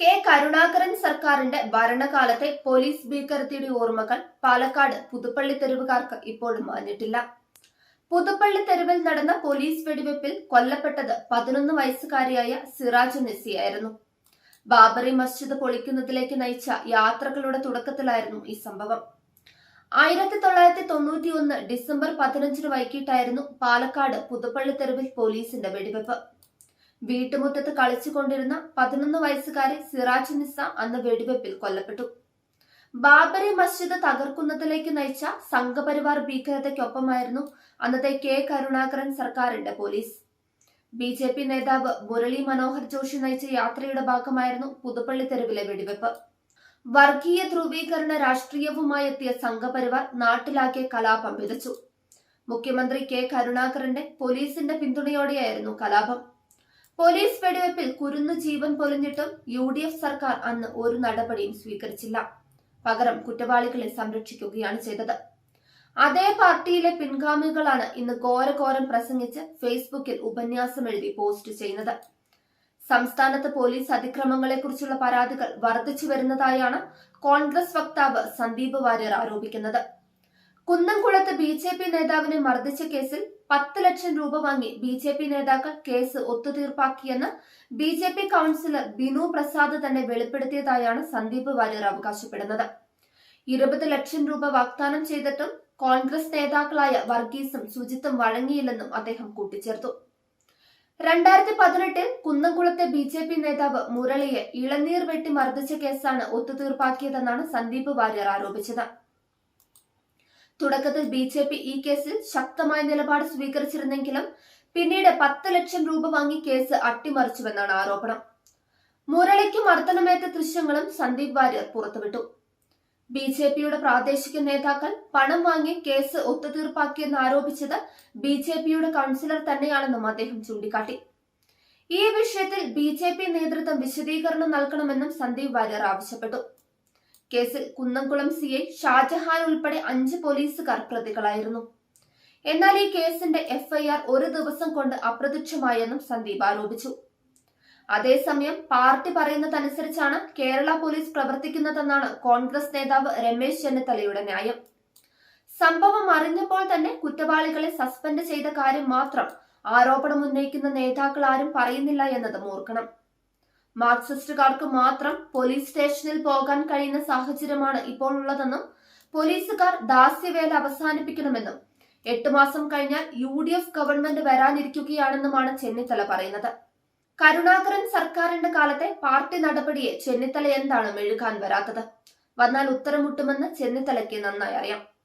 K Karunakaran സർക്കാരിന്റെ ഭരണകാലത്തെ police ഭീകരതയുടെ ഓർമ്മകൾ പാലക്കാട് പുതുപ്പള്ളി തെരുവുകാർക്ക് ഇപ്പോഴും മാഞ്ഞിട്ടില്ല. പുതുപ്പള്ളി തെരുവിൽ നടന്ന പോലീസ് വെടിവെപ്പിൽ കൊല്ലപ്പെട്ടത് പതിനൊന്ന് വയസ്സുകാരിയായ സിറാജ് നെസ്സിയായിരുന്നു ബാബറി മസ്ജിദ് പൊളിക്കുന്നതിലേക്ക് നയിച്ച യാത്രകളുടെ തുടക്കത്തിലായിരുന്നു ഈ സംഭവം. ആയിരത്തി തൊള്ളായിരത്തി തൊണ്ണൂറ്റി ഒന്ന് ഡിസംബർ പതിനഞ്ചിന് വൈകിട്ടായിരുന്നു പാലക്കാട് പുതുപ്പള്ളി തെരുവിൽ പോലീസിന്റെ വെടിവെപ്പ്. വീട്ടുമുറ്റത്ത് കളിച്ചുകൊണ്ടിരുന്ന പതിനൊന്ന് വയസ്സുകാരി സിറാജ് നിസ അന്ന് വെടിവെപ്പിൽ കൊല്ലപ്പെട്ടു. ബാബറി മസ്ജിദ് തകർക്കുന്നതിലേക്ക് നയിച്ച സംഘപരിവാർ ഭീകരതയ്ക്കൊപ്പമായിരുന്നു അന്നത്തെ കെ കരുണാകരൻ സർക്കാരിന്റെ പോലീസ്. ബി ജെ പി നേതാവ് മുരളി മനോഹർ ജോഷി നയിച്ച യാത്രയുടെ ഭാഗമായിരുന്നു പുതുപ്പള്ളി തെരുവിലെ വെടിവെപ്പ്. വർഗീയ ധ്രുവീകരണ രാഷ്ട്രീയവുമായി എത്തിയ സംഘപരിവാർ നാട്ടിലാകെ കലാപം വിതച്ചു. മുഖ്യമന്ത്രി കെ കരുണാകരന്റെ പോലീസിന്റെ പിന്തുണയോടെയായിരുന്നു കലാപം. പോലീസ് വെടിവെപ്പിൽ കുരുന്നു ജീവൻ പൊലിഞ്ഞിട്ടും യു ഡി എഫ് സർക്കാർ അന്ന് ഒരു നടപടിയും സ്വീകരിച്ചില്ല. പകരം കുറ്റവാളികളെ സംരക്ഷിക്കുകയാണ് ചെയ്തത്. അതേ പാർട്ടിയിലെ പിൻഗാമികളാണ് ഇന്ന് ഘോരഘോരം പ്രസംഗിച്ച് ഫേസ്ബുക്കിൽ ഉപന്യാസം എഴുതി പോസ്റ്റ് ചെയ്യുന്നത്. സംസ്ഥാനത്ത് പോലീസ് അതിക്രമങ്ങളെക്കുറിച്ചുള്ള പരാതികൾ വർദ്ധിച്ചു വരുന്നതായാണ് കോൺഗ്രസ് വക്താവ് സന്ദീപ് വാര്യർ ആരോപിക്കുന്നത്. കുന്നംകുളത്ത് ബി ജെ പി നേതാവിനെ മർദ്ദിച്ച കേസിൽ പത്ത് ലക്ഷം രൂപ വാങ്ങി ബി ജെ പി നേതാക്കൾ case ഒത്തുതീർപ്പാക്കിയെന്ന് B J P councillor Binu Prasad തന്നെ വെളിപ്പെടുത്തിയതായാണ് സന്ദീപ് വാര്യർ അവകാശപ്പെടുന്നത്. ഇരുപത് ലക്ഷം രൂപ വാഗ്ദാനം ചെയ്തിട്ടും കോൺഗ്രസ് നേതാക്കളായ വർഗീസും സുജിത്തും വഴങ്ങിയില്ലെന്നും അദ്ദേഹം കൂട്ടിച്ചേർത്തു. രണ്ടായിരത്തി പതിനെട്ടിൽ കുന്നംകുളത്തെ ബി ജെ പി നേതാവ് മുരളിയെ ഇളനീർ വെട്ടി മർദ്ദിച്ച കേസാണ് ഒത്തുതീർപ്പാക്കിയതെന്നാണ് സന്ദീപ് വാര്യർ ആരോപിച്ചത്. തുടക്കത്തിൽ ബി ജെ പി ഈ കേസിൽ ശക്തമായ നിലപാട് സ്വീകരിച്ചിരുന്നെങ്കിലും പിന്നീട് പത്ത് ലക്ഷം രൂപ വാങ്ങി കേസ് അട്ടിമറിച്ചുവെന്നാണ് ആരോപണം. മുരളിക്ക് മർദ്ദനമേറ്റ ദൃശ്യങ്ങളും സന്ദീപ് വാര്യർ പുറത്തുവിട്ടു. ബി ജെ പിയുടെ പ്രാദേശിക നേതാക്കൾ പണം വാങ്ങി കേസ് ഒത്തുതീർപ്പാക്കിയെന്ന് ആരോപിച്ചത് ബി ജെ പിയുടെ കൗൺസിലർ തന്നെയാണെന്നും അദ്ദേഹം ചൂണ്ടിക്കാട്ടി. ഈ വിഷയത്തിൽ ബി ജെ പി നേതൃത്വം വിശദീകരണം നൽകണമെന്നും സന്ദീപ് വാര്യർ ആവശ്യപ്പെട്ടു. കേസിൽ കുന്നംകുളം സി ഐ ഷാജഹാൻ ഉൾപ്പെടെ അഞ്ച് പോലീസുകാർ പ്രതികളായിരുന്നു. എന്നാൽ ഈ കേസിന്റെ എഫ്ഐആർ ഒരു ദിവസം കൊണ്ട് അപ്രത്യക്ഷമായെന്നും സന്ദീപ് ആരോപിച്ചു. അതേസമയം പാർട്ടി പറയുന്നതനുസരിച്ചാണ് കേരള പോലീസ് പ്രവർത്തിക്കുന്നതെന്നാണ് കോൺഗ്രസ് നേതാവ് രമേശ് ചെന്നിത്തലയുടെ ന്യായം. സംഭവം അറിഞ്ഞപ്പോൾ തന്നെ കുറ്റവാളികളെ സസ്പെൻഡ് ചെയ്ത കാര്യം മാത്രം ആരോപണം ഉന്നയിക്കുന്ന നേതാക്കൾ ആരും പറയുന്നില്ല എന്നതും ഓർക്കണം. മാർക്സിസ്റ്റുകാർക്ക് മാത്രം പോലീസ് സ്റ്റേഷനിൽ പോകാൻ കഴിയുന്ന സാഹചര്യമാണ് ഇപ്പോൾ ഉള്ളതെന്നും പോലീസുകാർ ദാസ്യവേല അവസാനിപ്പിക്കണമെന്നും എട്ട് മാസം കഴിഞ്ഞാൽ യു ഡി എഫ് ഗവൺമെന്റ് വരാനിരിക്കുകയാണെന്നുമാണ് ചെന്നിത്തല പറയുന്നത്. കരുണാകരൻ സർക്കാരിന്റെ കാലത്തെ പാർട്ടി നടപടിയെ ചെന്നിത്തല എന്താണ് മെഴുകാൻ വരാത്തത്? വന്നാൽ ഉത്തരമുട്ടുമെന്ന് ചെന്നിത്തലയ്ക്ക് നന്നായി അറിയാം.